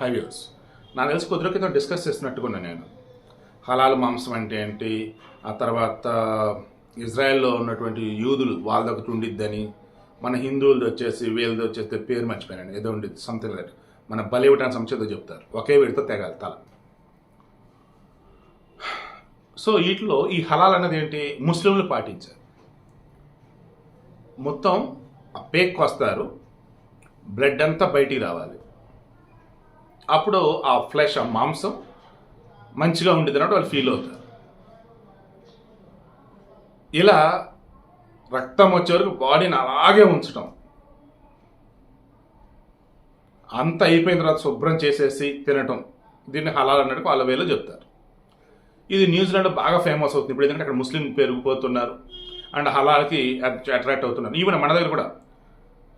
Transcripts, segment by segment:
High views నాకు తెలిసి కొద్ది క్రితం డిస్కస్ చేసినట్టుకున్నా నేను. హలాల్ మాంసం అంటే ఏంటి? ఆ తర్వాత ఇజ్రాయెల్లో ఉన్నటువంటి యూదులు వాళ్ళ దగ్గర ఉండిద్దని మన హిందువులది వచ్చేసి వీళ్ళది వచ్చేసి పేరు మర్చిపోయాను ఏదో ఉండేది సంథింగ్ లైట్ మన బలి ఇవ్వడానికి సంచేదో చెప్తారు. ఒకే వీడితో తెగాలి తల. సో వీటిలో ఈ హలాల్ అన్నది ఏంటి? ముస్లింలు పాటించారు. మొత్తం ఆ పేక్ వస్తారు బ్లడ్ అంతా బయటికి రావాలి. అప్పుడు ఆ ఫ్లెష్ ఆ మాంసం మంచిగా ఉండేది అన్నట్టు వాళ్ళు ఫీల్ అవుతారు. ఇలా రక్తం వచ్చే వరకు బాడీని అలాగే ఉంచడం అంత అయిపోయిన తర్వాత శుభ్రం చేసేసి తినటం. దీన్ని హలాల్ అన్నట్టు వాళ్ళ వేలో చెప్తారు. ఇది న్యూజిలాండ్ బాగా ఫేమస్ అవుతుంది. ఇప్పుడు ఎందుకంటే అక్కడ ముస్లిం పెరిగిపోతున్నారు. అండ్ హలాల్కి అట్రాక్ట్ అవుతున్నారు. ఈవెన్ మన దగ్గర కూడా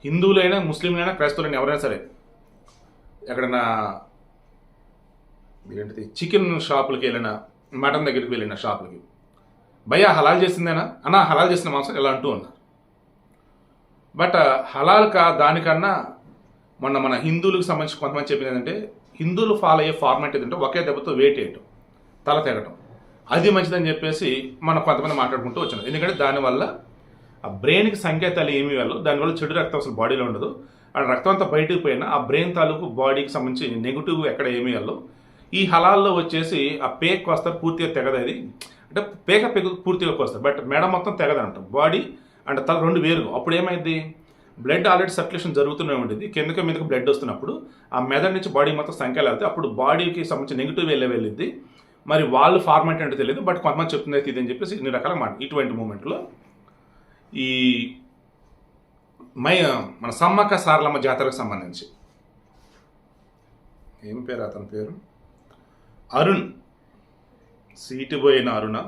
హిందువులైనా ముస్లింలైనా క్రైస్తవులైనా ఎవరైనా సరే ఎక్కడైనా ఏంటిది చికెన్ షాపులకి వెళ్ళిన మటన్ దగ్గరికి వెళ్ళిన షాపులకి. భయ హలాల్ చేసిందేనా? అన్న హలాల్ చేసిన మాంసం ఇలా అంటూ ఉన్నారు. బట్ హలాల్ కా దానికన్నా మొన్న మన హిందువులకు సంబంధించి కొంతమంది చెప్పింది ఏంటంటే హిందువులు ఫాలో అయ్యే ఫార్మాట్ ఏంటంటే ఒకే దెబ్బతో వెయిట్ వేయటం తల తెగటం. అది మంచిదని చెప్పేసి మనం కొంతమంది మాట్లాడుకుంటూ వచ్చినాం ఎందుకంటే దానివల్ల ఆ బ్రెయిన్కి సంకేతాలు ఏమి వెళ్ళవు. దానివల్ల చెడు రక్తం అసలు బాడీలో ఉండదు. ఆ రక్తం అంతా బయటకు పోయినా ఆ బ్రెయిన్ తాలూకు బాడీకి సంబంధించి నెగిటివ్ ఎక్కడ ఏమీ వెళ్ళవు. ఈ హలాల్లో వచ్చేసి ఆ పేక్ వస్తారు పూర్తిగా తెగదు అది. అంటే పేక పేక పూర్తిగా వస్తారు బట్ మెడ మొత్తం తెగదంటాం బాడీ అంటే తల రెండు వేరు అప్పుడు ఏమైంది? బ్లడ్ ఆల్రెడీ సర్క్యులేషన్ జరుగుతూనే ఉండేది. కిందకి మీదకి బ్లడ్ వస్తున్నప్పుడు ఆ మెదడు నుంచి బాడీ మొత్తం సంఖ్యలు వెళ్తే అప్పుడు బాడీకి సంబంధించి నెగిటివ్ వెళ్ళే వెళ్ళింది మరి వాళ్ళు ఫార్మాట్ అంటే తెలియదు. బట్ కొంతమంది చెప్తుంది అయితే ఇదని చెప్పేసి ఇన్ని రకాల మాట. ఇటువంటి మూమెంట్లో ఈ మై మన సమ్మక్క సారలమ్మ జాతరకు సంబంధించి. ఏం పేరు అతని పేరు? అరుణ్ సీటు పోయిన అరుణ.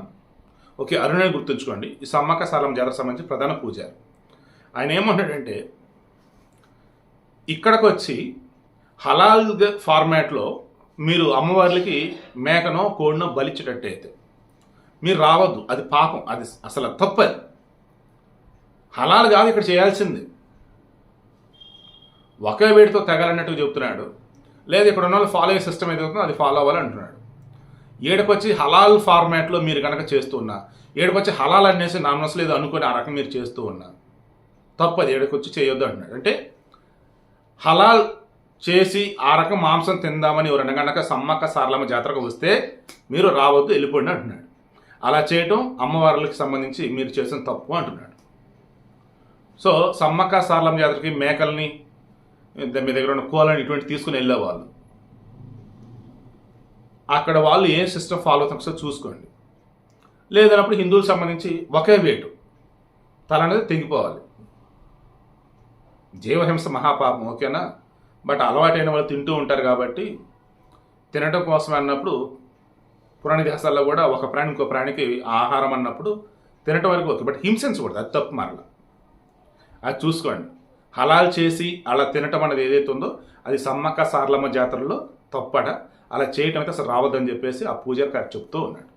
ఓకే అరుణ్ అని గుర్తుంచుకోండి. ఈ సమ్మక్క సాలం జాతరకు సంబంధించి ప్రధాన పూజారి. ఆయన ఏమంటాడంటే ఇక్కడికి వచ్చి హలాల్ ఫార్మాట్లో మీరు అమ్మవార్లకి మేకనో కోడినో బలిచ్చేటట్టయితే మీరు రావద్దు అది పాపం అది అసలు తప్పది. హలాల్ కాదు ఇక్కడ చేయాల్సింది. ఒకే వేడితో తెగాలన్నట్టు చెప్తున్నాడు. లేదు ఇక్కడ ఉన్న వాళ్ళు ఫాలో అయ్యే సిస్టమ్ ఏదవుతుందో అది ఫాలో అవ్వాలి అంటున్నాడు. ఏడుకొచ్చి హలాల్ ఫార్మాట్లో మీరు కనుక చేస్తూ ఉన్నా ఏడుకొచ్చి హలాల్ అనేసి నా లేదు అనుకుని ఆ రకం మీరు చేస్తూ ఉన్నా తప్పది ఏడుకొచ్చి చేయొద్దు అంటున్నాడు. అంటే హలాల్ చేసి ఆ రకం మాంసం తిందామని ఎవరైనా కనుక సమ్మక్క సారలమ్మ జాతరకు వస్తే మీరు రావద్దు వెళ్ళిపోండి అంటున్నాడు. అలా చేయటం అమ్మవార్లకి సంబంధించి మీరు చేసిన తప్పు అంటున్నాడు. సో సమ్మక్క సారలమ్మ జాతరకి మేకల్ని మీ దగ్గర ఉన్న కోలని ఇటువంటి తీసుకుని వెళ్ళేవాళ్ళు అక్కడ వాళ్ళు ఏ సిస్టమ్ ఫాలో అవుతాం ఒకసారి చూసుకోండి. లేదన్నప్పుడు హిందువులకు సంబంధించి ఒకే వేటు. తల అనేది తెగిపోవాలి. జీవహింస మహాపాపం ఓకేనా? బట్ అలవాటైన వాళ్ళు తింటూ ఉంటారు కాబట్టి తినడం కోసం అన్నప్పుడు పురాణ దేశాల్లో కూడా ఒక ప్రాణి ఇంకో ప్రాణికి ఆహారం అన్నప్పుడు తినటం వరకు ఓకే. బట్ హింసించకూడదు. అది తప్పు మరల. అది చూసుకోండి. హలాల్ చేసి అలా తినటం అనేది ఏదైతే ఉందో అది సమ్మక్క సార్లమ్మ జాతరలో తప్పట అలా చేయటం అయితే అసలు రావద్దని చెప్పేసి ఆ పూజారి గారు చెప్తూ ఉన్నాడు